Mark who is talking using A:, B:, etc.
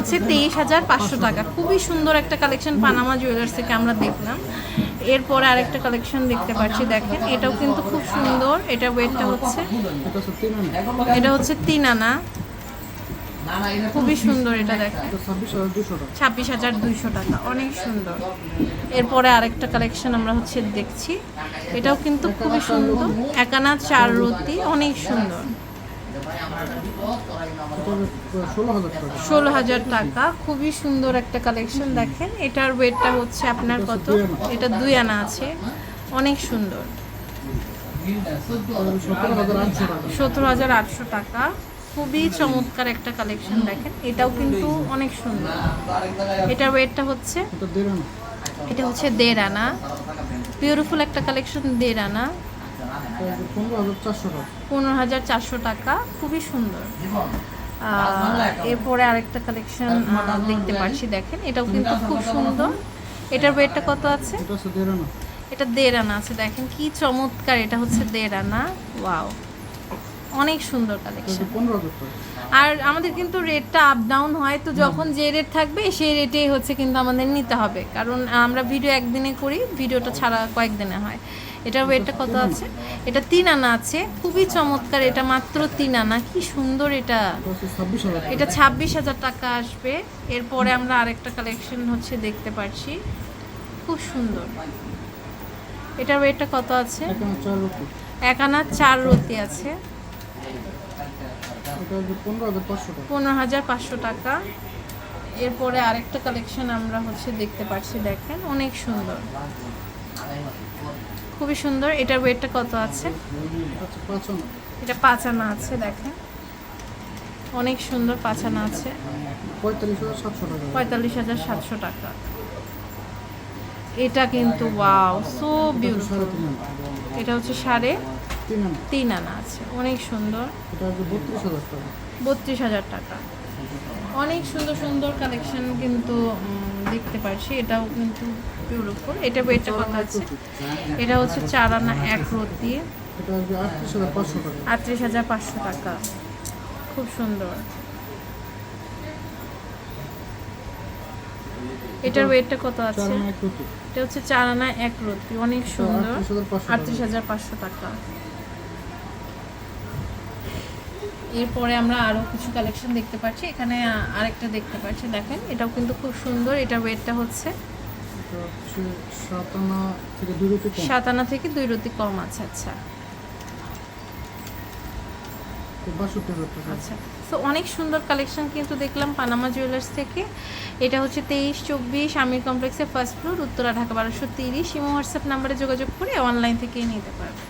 A: হচ্ছে তেইশ হাজার পাঁচশো টাকা। খুবই সুন্দর একটা কালেকশন পানামা জুয়েলার্স থেকে আমরা দেখলাম। এরপরে আরেকটা কালেকশন দেখতে পাচ্ছি, দেখেন। এটাও কিন্তু খুব সুন্দর। এটা ওয়েটটা হচ্ছে
B: এটা হচ্ছে তিন আনা
A: খুবই সুন্দর এটা, দেখেন।
B: ছাব্বিশ হাজার
A: দুইশো টাকা। অনেক সুন্দর। এরপরে আরেকটা কালেকশন আমরা হচ্ছে দেখছি। এটাও কিন্তু খুবই সুন্দর। একানা চার রতি, অনেক সুন্দর।
B: ষোলো হাজার টাকা।
A: খুবই সুন্দর একটা কালেকশন দেখেন। এটার ওয়েটটা হচ্ছে আপনার কত? এটা দুই আনা আছে। অনেক সুন্দর।
B: সতেরো হাজার আটশো টাকা।
A: খুবই চমৎকার একটা কালেকশন দেখেন। এটাও কিন্তু অনেক সুন্দর। এটার ওয়েটটা হচ্ছে,
B: এটা
A: হচ্ছে দেড় আনা। বিউটিফুল একটা কালেকশন দেড় আনা।
B: পনেরো হাজার চারশো টাকা।
A: খুবই সুন্দর। এরপরে আরেকটা কালেকশন দেখতে পাচ্ছি দেখেন এটাও কিন্তু খুব সুন্দর। এটার ওয়েটটা কত আছে?
B: এটা দেড় আনা
A: আছে দেখেন কি চমৎকার এটা হচ্ছে দেড় আনা ওয়াও অনেক সুন্দর কালেকশন আর আমাদের কিন্তু রেটটা আপ ডাউন হয় তো যখন যে রেট থাকবে সেই রেটেই হচ্ছে কিন্তু আমাদের নিতে হবে। কারণ আমরা ভিডিও একদিনে করি ভিডিওটা ছাড়া কয়েকদিনে হয়। এটার ওয়েটটা কত আছে? এটা তিন আনা আছে। খুবই চমৎকার এটা মাত্র তিন আনা। কি সুন্দর এটা।
B: এটা ছাব্বিশ হাজার টাকা
A: আসবে। এরপরে আমরা আরেকটা কালেকশন হচ্ছে দেখতে পাচ্ছি খুব সুন্দর। এটার ওয়েটটা কত আছে? এক আনা চার রতি আছে।
B: পনেরো হাজার পাঁচশো টাকা।
A: এরপরে আরেকটা কালেকশন আমরা হচ্ছে দেখতে পাচ্ছি দেখেন। অনেক সুন্দর। খুবই সুন্দর। এটার ওয়েটটা কত আছে? এটা পাঁচ আনা আছে, দেখেন। অনেক সুন্দর পাঁচ আনা আছে।
B: পঁয়তাল্লিশ হাজার সাতশো টাকা।
A: এটা কিন্তু ওয়াও সো বিউটিফুল এটা হচ্ছে সাড়ে
B: তিন আনা
A: আছে। অনেক সুন্দর।
B: বত্রিশ হাজার টাকা।
A: অনেক সুন্দর সুন্দর কালেকশন কিন্তু দেখতে পাচ্ছি এটাও কিন্তু বিউটিফুল এটা ওয়েটটা কত আছে। এটা হচ্ছে চার আনা এক
B: এটা হচ্ছে আটত্রিশ হাজার পাঁচশো টাকা।
A: খুব সুন্দর। এটার ওয়েটটা কত আছে? এটা হচ্ছে চার আনা এক রোদ অনেক সুন্দর।
B: আটত্রিশ হাজার পাঁচশো
A: টাকা। এরপরে আমরা আরও কিছু কালেকশন দেখতে পাচ্ছি। এখানে আরেকটা দেখতে পাচ্ছি। দেখেন, এটাও কিন্তু খুব সুন্দর। এটা ওয়েটটা হচ্ছে
B: এটা হচ্ছে সাত আনা থেকে দুই
A: রতি কম আছে আচ্ছা। আচ্ছা। তো অনেক সুন্দর কালেকশন কিন্তু দেখলাম পানামা জুয়েলার্স থেকে। এটা হচ্ছে তেইশ, চব্বিশ, আমির কমপ্লেক্সের ফার্স্ট ফ্লোর উত্তরা, ঢাকা বারোশো তিরিশ। ইমো হোয়াটসঅ্যাপ নাম্বারে যোগাযোগ করে অনলাইন থেকে নিতে পারবে